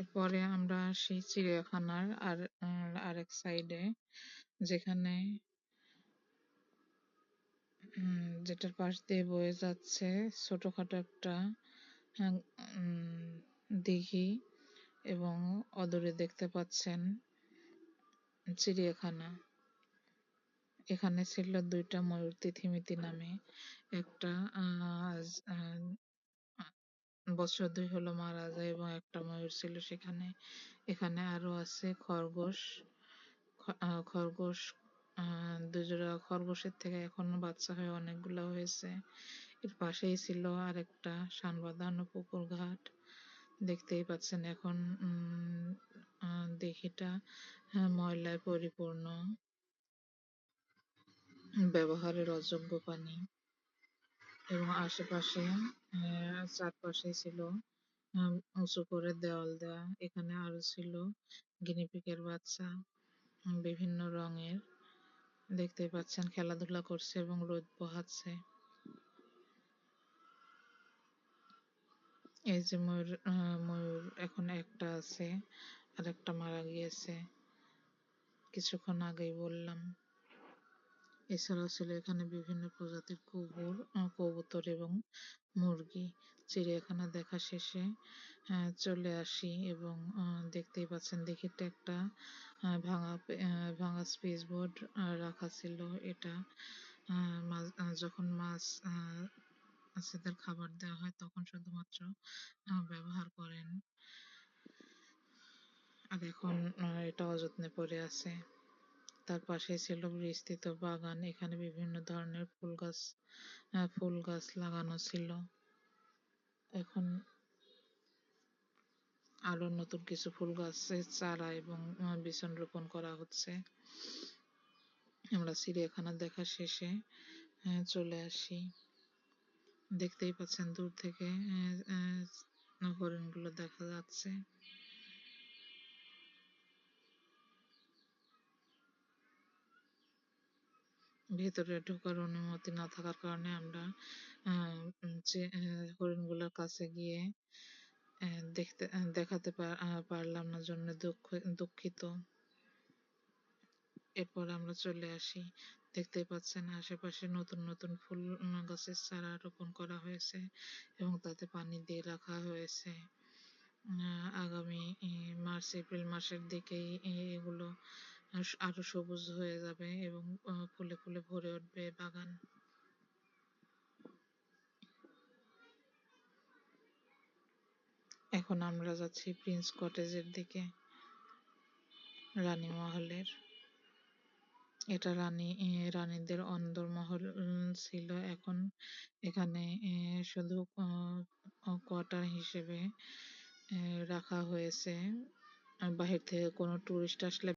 এরপরে আমরা আসি চিড়িয়াখানার আর আরেক সাইডে যেখানে যেটার পাশ দিয়ে বয়ে যাচ্ছে ছোটখাটো একটা হ্যাঁ দিঘি এবং অদূরে দেখতে পাচ্ছেন চিড়িয়াখানা। এখানে ছিল দুইটা ময়ূর তিথিমিতি নামে একটা বছর দুই হলো মারা যায় এবং একটা ময়ূর ছিল সেখানে। এখানে আরও আছে খরগোশ। খরগোশ দুজোড়া খরগোশের থেকে এখনও বাচ্চা হয়ে অনেকগুলো হয়েছে। এর পাশেই ছিল আরেকটা সান বাঁধানো পুকুর ঘাট। দেখতেই পাচ্ছেন এখন দিঘিটা ময়লায় পরিপূর্ণ। ব্যবহারের অযোগ্য পানি। এবং আশেপাশে, আহ চারপাশে ছিল আহ উঁচু করে দেওয়াল দেওয়া। এখানে আরও ছিল গিনিপিগের বাচ্চা বিভিন্ন রঙের। দেখতে পাচ্ছেন খেলাধুলা করছে এবং রোদ পোহাচ্ছে। এই যে ময়ূর, আহ, ময়ূর এখন একটা আছে আর একটা মারা গিয়েছে। কিছুক্ষণ আগেই বললাম। এছাড়াও ছিল এখানে বিভিন্ন প্রজাতির কুকুর কবুতর এবং মুরগি। চিড়িয়াখানা দেখা শেষে চলে আসি এবং দেখতেই পাচ্ছেন দেখিতে একটা ভাঙা ভাঙা স্পেস বোর্ড রাখা ছিল এটা। যখন মাছ মাছেদের খাবার দেওয়া হয় তখন শুধুমাত্র ব্যবহার করেন। আর এখন এটা অযত্নে পড়ে আছে। তার পাশে ছিল বিস্তৃত বাগান। এখানে বিভিন্ন ধরনের ফুল গাছ ফুল গাছ লাগানো ছিল। এখন আরও নতুন কিছু ফুল গাছের চারা এবং বিচন রোপণ করা হচ্ছে। আমরা চিড়িয়াখানা দেখা শেষে চলে আসি। দেখতেই পাচ্ছেন দূর থেকে হরিণগুলো দেখা যাচ্ছে। ভেতরে ঢোকার অনুমতি না থাকার কারণে আমরা যে হরিণগুলোর কাছে গিয়ে দেখতে দেখাতে পারলাম না, জন্য দুঃখ, দুঃখিত। এরপর আমরা চলে আসি। দেখতে পাচ্ছেন আশেপাশে নতুন নতুন ফুল গাছের চারা রোপণ করা হয়েছে এবং তাতে পানি দিয়ে রাখা হয়েছে। আগামী মার্চ, এপ্রিল মাসের দিকেই এগুলো আরও সবুজ হয়ে যাবে এবং ফুলে ফুলে ভরে উঠবে বাগান। এখন আমরা যাচ্ছি প্রিন্স কটেজের দিকে রানী মহলের এটা রানী রানীদের অন্দরমহল ছিল এখন। এখানে শুধু কোয়ার্টার হিসেবে রাখা হয়েছে। বাহির থেকে কোনো টুরিস্ট আসলে